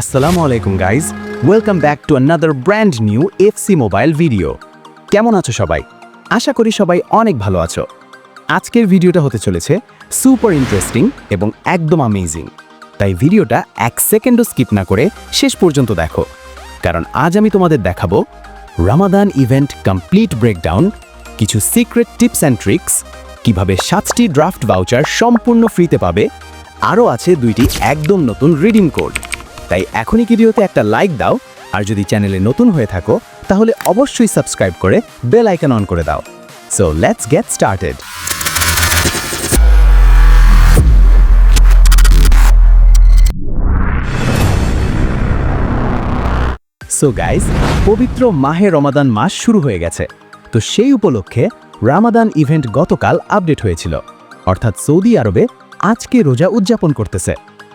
আসসালামু আলাইকুম guys welcome back to another brand new FC mobile video কেমন আছো সবাই? আশা করি সবাই অনেক ভালো আছো। আজকের ভিডিওটা হতে চলেছে সুপার ইন্টারেস্টিং এবং একদম আমেজিং তাই ভিডিওটা এক সেকেন্ডও স্কিপ না করে শেষ পর্যন্ত দেখো। কারণ আজ আমি তোমাদের দেখাবো রামাদান ইভেন্ট কমপ্লিট ব্রেকডাউন কিছু সিক্রেট টিপস অ্যান্ড ট্রিক্স কীভাবে সাতটি ড্রাফট ভাউচার সম্পূর্ণ ফ্রিতে পাবে, আরও আছে দুইটি একদম নতুন রিডিং কোড তাই এখনই ভিডিওতে একটা লাইক দাও, আর যদি চ্যানেলে নতুন হয়ে থাকো, তাহলে অবশ্যই সাবস্ক্রাইব করে বেল আইকন অন করে দাও। So let's get started so guys পবিত্র মাহে রমাদান মাস শুরু হয়ে গেছে। তো সেই উপলক্ষে রামাদান ইভেন্ট গতকাল আপডেট হয়েছিল। অর্থাৎ সৌদি আরবে আজকে রোজা উদযাপন করতেছে।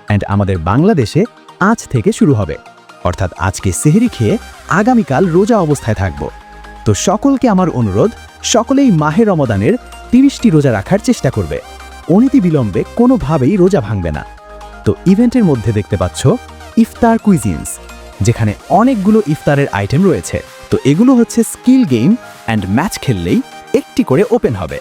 অ্যান্ড আমাদের বাংলাদেশে আজ থেকে শুরু হবে। অর্থাৎ আজকে সেহরি খেয়ে আগামীকাল রোজা অবস্থায় থাকব। তো সকলকে আমার অনুরোধ, সকলেই মাহে রমাদানের তিরিশটি রোজা রাখার চেষ্টা করবে। অনীতি বিলম্বে কোনোভাবেই রোজা ভাঙবে না। তো ইভেন্টের মধ্যে দেখতে পাচ্ছ ইফতার কুইজিনস, যেখানে অনেকগুলো ইফতারের আইটেম রয়েছে। তো এগুলো হচ্ছে স্কিল গেম অ্যান্ড ম্যাচ খেললেই একটি করে ওপেন হবে।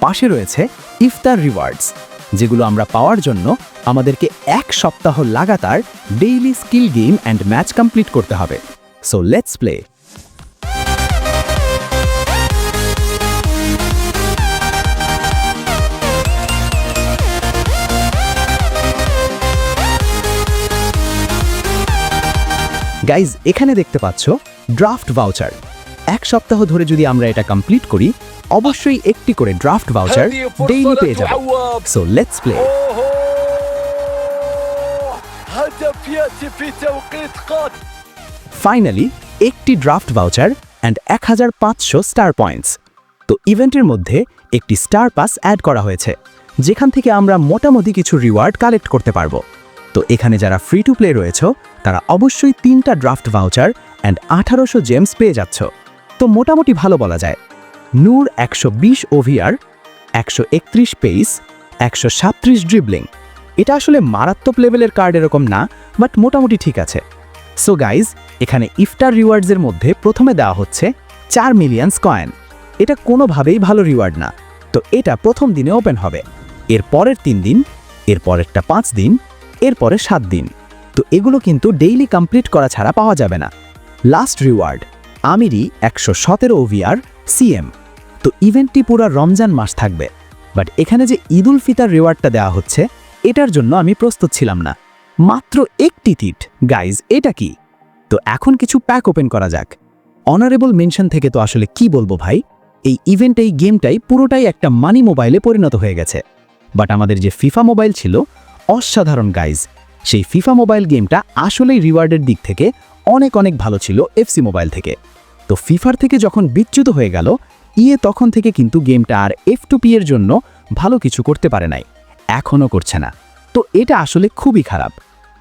পাশে রয়েছে ইফতার রিওয়ার্ডস। যেগুলো আমরা পাওয়ার জন্য আমাদেরকে এক সপ্তাহ লাগাতার daily skill game and match complete করতে হবে। সো লেটস প্লে গাইজ এখানে দেখতে পাচ্ছ ড্রাফট ভাউচার এক সপ্তাহ ধরে যদি আমরা এটা কমপ্লিট করি অবশ্যই একটি করে ড্রাফট ভাউচার ডেইলি পেয়ে যাবে। সো লেটস প্লে ফাইনালি একটি ড্রাফট ভাউচার অ্যান্ড এক হাজার পাঁচশো স্টার পয়েন্টস তো ইভেন্টের মধ্যে একটি স্টার পাস অ্যাড করা হয়েছে। যেখান থেকে আমরা মোটামুটি কিছু রিওয়ার্ড কালেক্ট করতে পারব। তো এখানে যারা ফ্রি টু প্লে রয়েছ তারা অবশ্যই তিনটা ড্রাফট ভাউচার অ্যান্ড আঠারোশো জেমস পেয়ে যাচ্ছ। তো মোটামুটি ভালো বলা যায়। নূর একশো বিশ ওভিয়ার একশো একত্রিশ পেইস একশো সাত্রিশ ড্রিবলিং এটা আসলে মারাত্মক লেভেলের কার্ড এরকম না বাট মোটামুটি ঠিক আছে। সো গাইজ এখানে ইফতার রিওয়ার্ডসের মধ্যে প্রথমে দেওয়া হচ্ছে চার মিলিয়ন কয়েন এটা কোনোভাবেই ভালো রিওয়ার্ড না। তো এটা প্রথম দিনে ওপেন হবে। এর পরের তিন দিন, এর পরেরটা পাঁচ দিন, এর পরে সাত দিন। তো এগুলো কিন্তু ডেইলি কমপ্লিট করা ছাড়া পাওয়া যাবে না। লাস্ট রিওয়ার্ড আমিরি একশো সতেরো ওভিআর সিএম তো ইভেন্টটি পুরো রমজান মাস থাকবে। বাট এখানে যে ঈদ উল ফিতার রিওয়ার্ডটা দেওয়া হচ্ছে, এটার জন্য আমি প্রস্তুত ছিলাম না। মাত্র একটি তিট গাইজ এটা কি? তো এখন কিছু প্যাক ওপেন করা যাক। অনারেবল মেনশন থেকে তো আসলে কি বলব ভাই? এই ইভেন্ট এই গেমটাই পুরোটাই একটা মানি মোবাইলে পরিণত হয়ে গেছে। বাট আমাদের যে ফিফা মোবাইল ছিল, অসাধারণ গাইজ সেই ফিফা মোবাইল গেমটা আসলেই রিওয়ার্ডের দিক থেকে অনেক অনেক ভালো ছিল এফসি মোবাইল থেকে। তো ফিফার থেকে যখন বিচ্যুত হয়ে গেল ইয়ে তখন থেকে কিন্তু গেমটা আর এফ টু পি এর জন্য ভালো কিছু করতে পারে নাই। এখনও করছে না। তো এটা আসলে খুবই খারাপ।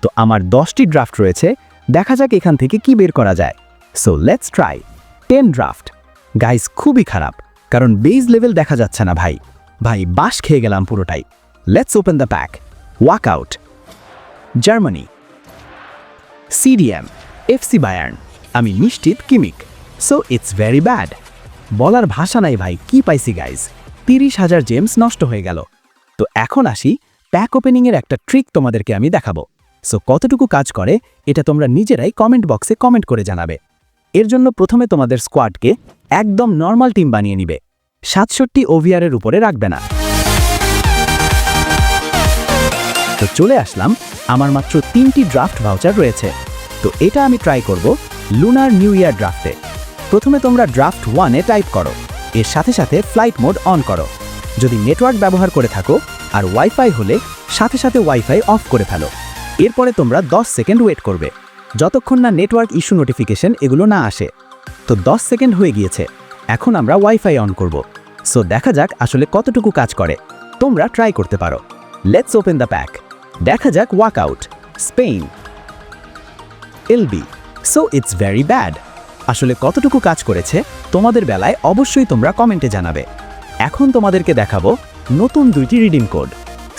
তো আমার দশটি ড্রাফট রয়েছে। দেখা যাক এখান থেকে কি বের করা যায়। So let's try ten draft guys খুবই খারাপ। কারণ বেজ লেভেল দেখা যাচ্ছে না ভাই। ভাই বাস খেয়ে গেলাম পুরোটাই। Let's open the pack walk out Germany CDM FC Bayern আমি নিশ্চিত Kimmich. So it's very bad বলার ভাষা নাই ভাই, কি পাইছি গাইজ তিরিশ হাজার জেমস নষ্ট হয়ে গেল। তো এখন আসি প্যাক ওপেনিংয়ের একটা ট্রিক তোমাদেরকে আমি দেখাবো। সো কতটুকু কাজ করে, এটা তোমরা নিজেরাই কমেন্ট বক্সে কমেন্ট করে জানাবে। এর জন্য প্রথমে তোমাদের স্কোয়াডকে একদম নর্মাল টিম বানিয়ে নিবে। সাতষট্টি ওভিআরের উপরে রাখবে না। তো চলে আসলাম, আমার মাত্র তিনটি ড্রাফট ভাউচার রয়েছে। তো এটা আমি ট্রাই করব লুনার নিউ ইয়ার ড্রাফটে প্রথমে তোমরা ড্রাফট ওয়ানে টাইপ করো। এর সাথে সাথে ফ্লাইট মোড অন করো। যদি নেটওয়ার্ক ব্যবহার করে থাকো, আর ওয়াইফাই হলে সাথে সাথে ওয়াইফাই অফ করে ফেলো। এরপরে তোমরা 10 সেকেন্ড ওয়েট করবে। যতক্ষণ না নেটওয়ার্ক ইস্যু নোটিফিকেশন এগুলো না আসে। তো 10 সেকেন্ড হয়ে গিয়েছে। এখন আমরা ওয়াইফাই অন করব। সো দেখা যাক আসলে কতটুকু কাজ করে। তোমরা ট্রাই করতে পারো। লেটস ওপেন দ্য প্যাক দেখা যাক walkout Spain LB so it's very bad আসলে কতটুকু কাজ করেছে তোমাদের বেলায় অবশ্যই তোমরা কমেন্টে জানাবে। এখন তোমাদেরকে দেখাবো নতুন দুইটি রিডিং কোড।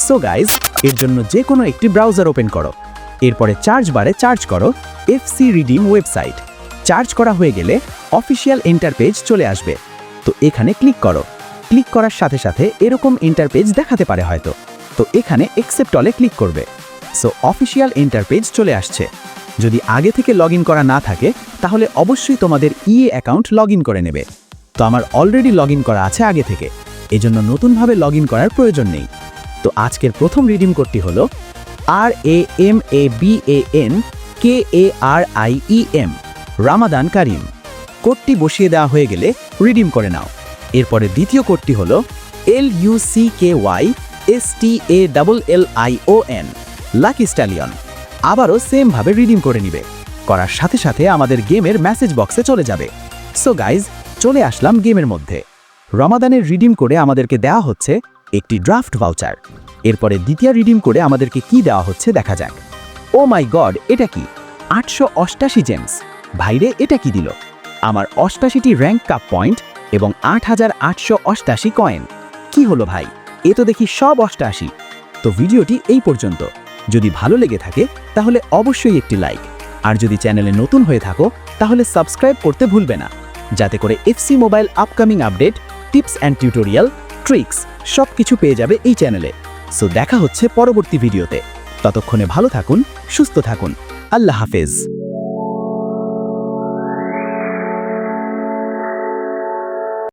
সো গাইজ এর জন্য যে কোনো একটি ব্রাউজার ওপেন করো। এরপরে চার্জ বারে চার্জ করো এফসি রিডিম ওয়েবসাইট। চার্জ করা হয়ে গেলে অফিসিয়াল ইন্টারপেজ চলে আসবে। তো এখানে ক্লিক করো। ক্লিক করার সাথে সাথে এরকম ইন্টারপেজ দেখাতে পারে হয়তো। তো এখানে একসেপ্ট অলে ক্লিক করবে। সো অফিসিয়াল ইন্টারপেজ চলে আসছে। যদি আগে থেকে লগ করা না থাকে তাহলে অবশ্যই তোমাদের ইএ অ্যাকাউন্ট লগ করে নেবে। তো আমার অলরেডি লগ করা আছে আগে থেকে। এজন্য নতুনভাবে লগ করার প্রয়োজন নেই। তো আজকের প্রথম রিডিম কোডটি হলো R A M A B A N K A R I E M Ramadan Kareem. কোডটি বসিয়ে দেওয়া হয়ে গেলে রিডিম করে নাও। এরপরে দ্বিতীয় কোডটি হলো L U C K Y S T A double L I O N lucky stallion আবারও সেমভাবে রিডিম করে নিবে। করার সাথে সাথে আমাদের গেমের মেসেজ বক্সে চলে যাবে। সো গাইজ চলে আসলাম গেমের মধ্যে। রমাদানের রিডিম করে আমাদেরকে দেওয়া হচ্ছে একটি ড্রাফট ভাউচার এরপরে দ্বিতীয় রিডিম করে আমাদেরকে কি দেওয়া হচ্ছে দেখা যাক। ও মাই গড এটা কি? আটশো অষ্টাশি জেমস ভাইরে, এটা কি দিল? আমার অষ্টাশিটি র্যাঙ্ক কাপ পয়েন্ট এবং আট হাজার আটশো অষ্টাশি কয়েন কি হলো ভাই? এ তো দেখি সব অষ্টাশি। তো ভিডিওটি এই পর্যন্ত। যদি ভালো লেগে থাকে, তাহলে অবশ্যই একটি লাইক আর যদি চ্যানেলে নতুন হয়ে থাকো, তাহলে সাবস্ক্রাইব করতে ভুলবে না। যাতে করে FC mobile upcoming update tips and tutorial tricks সব কিছু পেয়ে যাবে এই চ্যানেলে। সো দেখা হচ্ছে পরবর্তী ভিডিওতে ততক্ষণে ভালো থাকুন, সুস্থ থাকুন। আল্লাহ হাফেজ।